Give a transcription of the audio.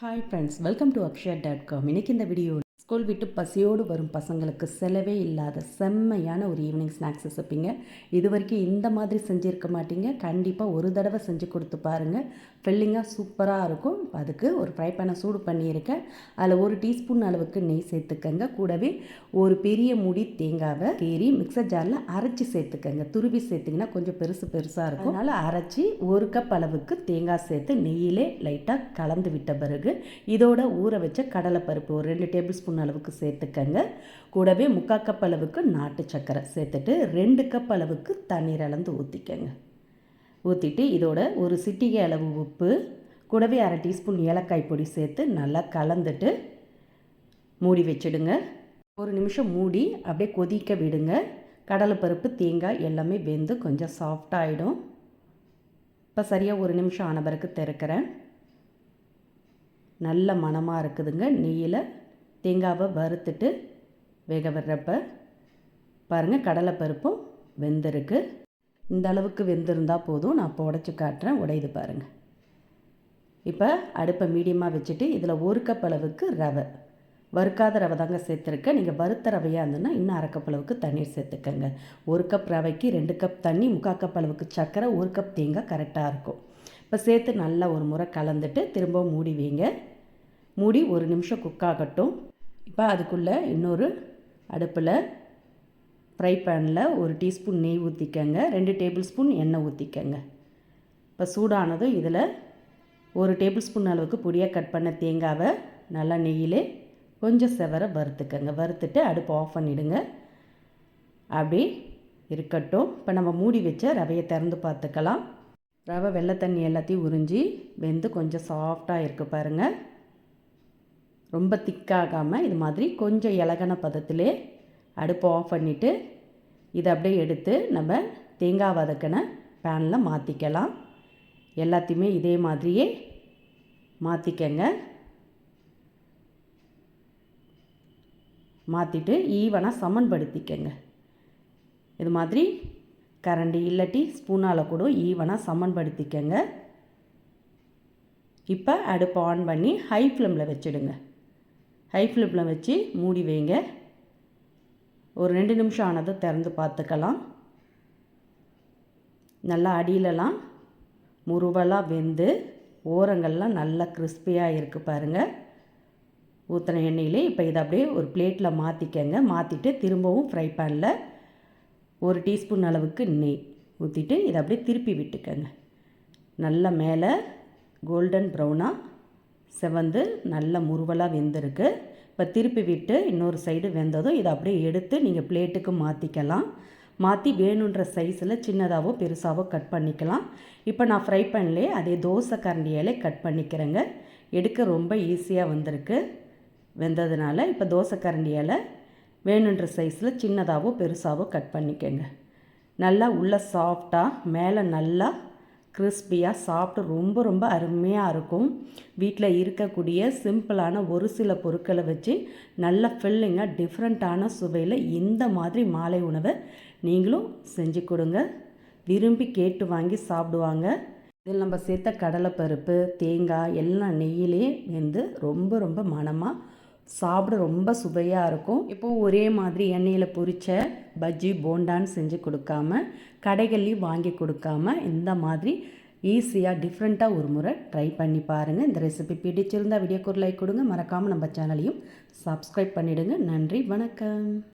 hi friends welcome to Akshaya dot com இன்றைக்கி இந்த video school விட்டு பசியோடு வரும் பசங்களுக்கு செலவே இல்லாத செம்மையான ஒரு ஈவினிங் ஸ்நாக்ஸ் ரெசிப்பிங்க இது வரைக்கும் இந்த மாதிரி செஞ்சுருக்க மாட்டீங்க. கண்டிப்பாக ஒரு தடவை செஞ்சு கொடுத்து பாருங்கள் ஃபில்லிங்காக சூப்பராக இருக்கும். அதுக்கு ஒரு ஃப்ரை பேனை சூடு பண்ணியிருக்கேன் அதில் ஒரு டீஸ்பூன் அளவுக்கு நெய் சேர்த்துக்கங்க. கூடவே ஒரு பெரிய முடி தேங்காவை கீறி மிக்சர் ஜாரில் அரைச்சி சேர்த்துக்கங்க. துருவி சேர்த்திங்கன்னா கொஞ்சம் பெருசு பெருசாக இருக்கும். அதனால் அரைச்சி ஒரு கப் அளவுக்கு தேங்காய் சேர்த்து நெய்யிலே லைட்டாக கலந்து விட்ட பிறகு இதோட ஊற வச்ச கடலைப்பருப்பு ஒரு ரெண்டு டேபிள் ஸ்பூன் அளவுக்கு சேர்த்துக்கங்க. கூடவே முக்கால் கப் அளவுக்கு நாட்டு சர்க்கரை சேர்த்துட்டு ரெண்டு கப் அளவுக்கு தண்ணீர் அளந்து ஊற்றிக்கங்க ஊற்றிட்டு இதோட ஒரு சிட்டிகை அளவு உப்பு கூடவே அரை டீஸ்பூன் ஏலக்காய் பொடி சேர்த்து நல்லா கலந்துட்டு மூடி வச்சிடுங்க. ஒரு நிமிஷம் மூடி அப்படியே கொதிக்க விடுங்க. கடலைப்பருப்பு தேங்காய் எல்லாமே வெந்து கொஞ்சம் சாஃப்டாகிடும் இப்போ சரியாக ஒரு நிமிஷம் ஆன பிறகு திறக்கிறேன். நல்ல மணமாக இருக்குதுங்க. நெய்யில் தேங்காவை வறுத்துட்டு வேக விடுறப்ப பாருங்கள் கடலைப்பருப்பும் வெந்திருக்கு. இந்த அளவுக்கு வெந்திருந்தால் போதும். நான் இப்போ உடச்சி காட்டுறேன். உடையுது பாருங்கள் இப்போ அடுப்பை மீடியமாக வச்சுட்டு இதில் ஒரு கப் அளவுக்கு ரவை. வறுக்காத ரவை தாங்க சேர்த்துருக்கேன். நீங்கள் வறுத்த ரவையாக இருந்ததுன்னா இன்னும் அரை கப் அளவுக்கு தண்ணீர் சேர்த்துக்கங்க. ஒரு கப் ரவைக்கு ரெண்டு கப் தண்ணி முக்கால் கப் அளவுக்கு சர்க்கரை ஒரு கப் தேங்காய் கரெக்டாக இருக்கும். இப்போ சேர்த்து நல்லா ஒரு முறை கலந்துட்டு திரும்பவும் மூடி வைங்க. மூடி ஒரு நிமிஷம் குக் ஆகட்டும். இப்போ அதுக்குள்ளே இன்னொரு அடுப்பில் ஃப்ரை பேனில் ஒரு டீஸ்பூன் நெய் ஊற்றிக்கங்க. ரெண்டு டேபிள் ஸ்பூன் எண்ணெய் ஊற்றிக்கங்க. இப்போ சூடானதும் இதில் ஒரு டேபிள் ஸ்பூன் அளவுக்கு பொடியாக கட் பண்ண தேங்காவை நல்லா நெய்யிலே கொஞ்சம் செவர வறுத்துக்கங்க. வறுத்துட்டு அடுப்பு ஆஃப் பண்ணிவிடுங்க அப்படி இருக்கட்டும். இப்போ நம்ம மூடி வச்ச ரவையை திறந்து பார்த்துக்கலாம். ரவை வெள்ளை தண்ணி எல்லாத்தையும் உறிஞ்சி வெந்து கொஞ்சம் சாஃப்டாக இருக்குது பாருங்கள் ரொம்ப திக்காகாமல் இது மாதிரி கொஞ்சம் இலகன பதத்திலே அடுப்பை ஆஃப் பண்ணிவிட்டு இதை அப்படியே எடுத்து நம்ம தேங்காய் வதக்கின பேனில் மாற்றிக்கலாம் எல்லாத்தையுமே இதே மாதிரியே மாற்றிக்கங்க மாற்றிட்டு ஈவனாக சமன்படுத்திக்கங்க. இது மாதிரி கரண்டி இல்லாட்டி ஸ்பூனால் கூட ஈவனாக சமன்படுத்திக்கங்க. இப்போ அடுப்பை ஆன் பண்ணி ஹை ஃப்ளேமில் வச்சுடுங்க. ஹை ஃப்ளிப்பில் வச்சு மூடி வைங்க. ஒரு ரெண்டு நிமிஷம் ஆனதை திறந்து பார்த்துக்கலாம். நல்லா அடியிலலாம் முருவலாக வெந்து ஓரங்கள்லாம் நல்லா கிறிஸ்பியாக இருக்குது பாருங்கள் ஊற்றின எண்ணெயிலே இப்போ இதை அப்படியே ஒரு பிளேட்டில் மாற்றிக்கங்க. மாற்றிட்டு திரும்பவும் ஃப்ரை பேனில் ஒரு டீஸ்பூன் அளவுக்கு நெய் ஊற்றிட்டு இதை அப்படியே திருப்பி விட்டுக்கங்க. நல்லா மேலே கோல்டன் ப்ரௌனாக செவந்து நல்ல முருவலாக வெந்திருக்கு. இப்போ திருப்பி விட்டு இன்னொரு சைடு வெந்ததும் இதை அப்படியே எடுத்து நீங்கள் பிளேட்டுக்கு மாற்றிக்கலாம் மாற்றி வேணுன்ற சைஸில் சின்னதாகவோ பெருசாகவோ கட் பண்ணிக்கலாம். இப்போ நான் ஃப்ரை பண்ணலே அதே தோசை கரண்டியாலே கட் பண்ணிக்கிறேங்க. எடுக்க ரொம்ப ஈஸியாக வந்திருக்கு. வெந்ததுனால இப்போ தோசை கரண்டியால் வேணுன்ற சைஸில் சின்னதாகவோ பெருசாகவோ கட் பண்ணிக்கோங்க. நல்லா உள்ளே சாஃப்டாக மேலே நல்லா கிறிஸ்பியாக சாப்பிட்டு ரொம்ப ரொம்ப அருமையாக இருக்கும். வீட்டில் இருக்கக்கூடிய சிம்பிளான ஒரு சில பொருட்களை வச்சு நல்ல ஃபில்லிங்காக டிஃப்ரெண்ட்டான சுவையில் இந்த மாதிரி மாலை உணவை நீங்களும் செஞ்சு கொடுங்க. விரும்பி கேட்டு வாங்கி சாப்பிடுவாங்க. இதில் நம்ம சேர்த்த கடலைப்பருப்பு தேங்காய் எல்லாம் நெய்யிலே வந்து ரொம்ப ரொம்ப மனமாக சாப்பிட ரொம்ப சுவையாக இருக்கும். இப்போது ஒரே மாதிரி எண்ணெயில் பொரித்த பஜ்ஜி போண்டான்னு செஞ்சு கொடுக்காம கடைகள்லேயும் வாங்கி கொடுக்காம இந்த மாதிரி ஈஸியாக டிஃப்ரெண்ட்டாக ஒரு முறை ட்ரை பண்ணி பாருங்கள் இந்த ரெசிபி பிடிச்சிருந்தால் வீடியோக்கு ஒரு லைக் கொடுங்க. மறக்காமல் நம்ம சேனலையும் சப்ஸ்கிரைப் பண்ணிவிடுங்க நன்றி வணக்கம்.